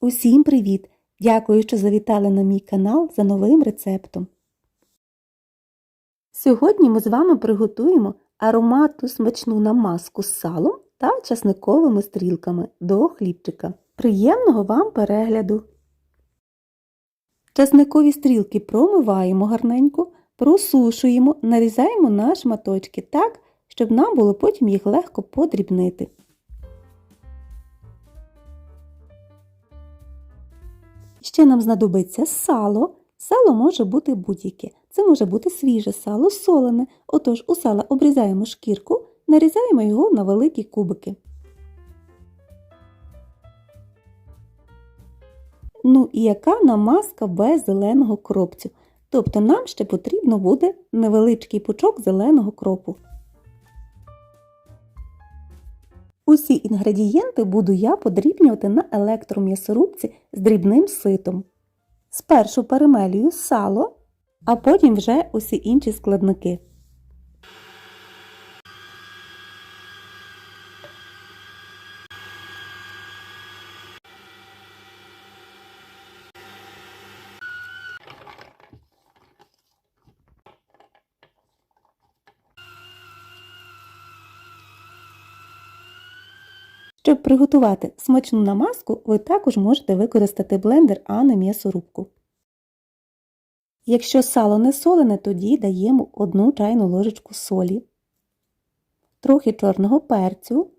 Усім привіт! Дякую, що завітали на мій канал за новим рецептом. Сьогодні ми з вами приготуємо ароматну смачну намазку з салом та часниковими стрілками до хлібчика. Приємного вам перегляду! Часникові стрілки промиваємо гарненько, просушуємо, нарізаємо на шматочки так, щоб нам було потім їх легко подрібнити. Ще нам знадобиться сало. Сало може бути будь-яке. Це може бути свіже сало, солене. Отож у сала обрізаємо шкірку, нарізаємо його на великі кубики. Ну і яка намазка без зеленого кропцю? Тобто нам ще потрібно буде невеличкий пучок зеленого кропу. Усі інгредієнти буду я подрібнювати на електром'ясорубці з дрібним ситом. Спершу перемелюю сало, а потім вже усі інші складники. Щоб приготувати смачну намазку, ви також можете використати блендер, а не м'ясорубку. Якщо сало не солене, тоді даємо 1 чайну ложечку солі, трохи чорного перцю,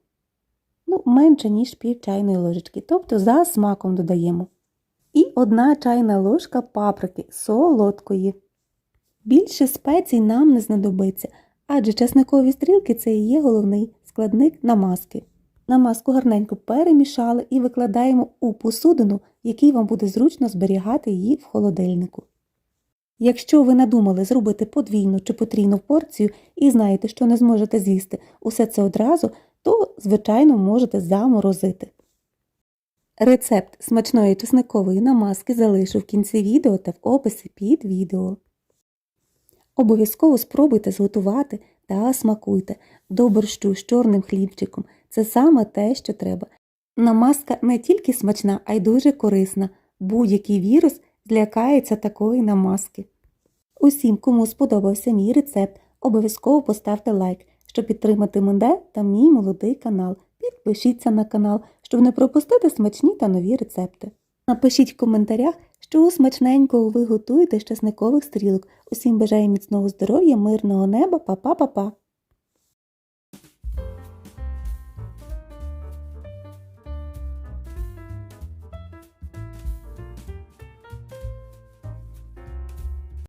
ну, менше, ніж пів чайної ложечки, тобто за смаком додаємо. І 1 чайна ложка паприки солодкої. Більше спецій нам не знадобиться, адже часникові стрілки це і є головний складник намазки. Намазку гарненько перемішали і викладаємо у посудину, в якій вам буде зручно зберігати її в холодильнику. Якщо ви надумали зробити подвійну чи потрійну порцію і знаєте, що не зможете з'їсти усе це одразу, то, звичайно, можете заморозити. Рецепт смачної чесникової намазки залишу в кінці відео та в описі під відео. Обов'язково спробуйте зготувати та смакуйте до борщу з чорним хлібчиком. Це саме те, що треба. Намазка не тільки смачна, а й дуже корисна. Будь-який вірус злякається такої намазки. Усім, кому сподобався мій рецепт, обов'язково поставте лайк, щоб підтримати мене та мій молодий канал. Підпишіться на канал, щоб не пропустити смачні та нові рецепти. Напишіть в коментарях, що смачненького ви готуєте з часникових стрілок. Усім бажаю міцного здоров'я, мирного неба, па-па-па-па!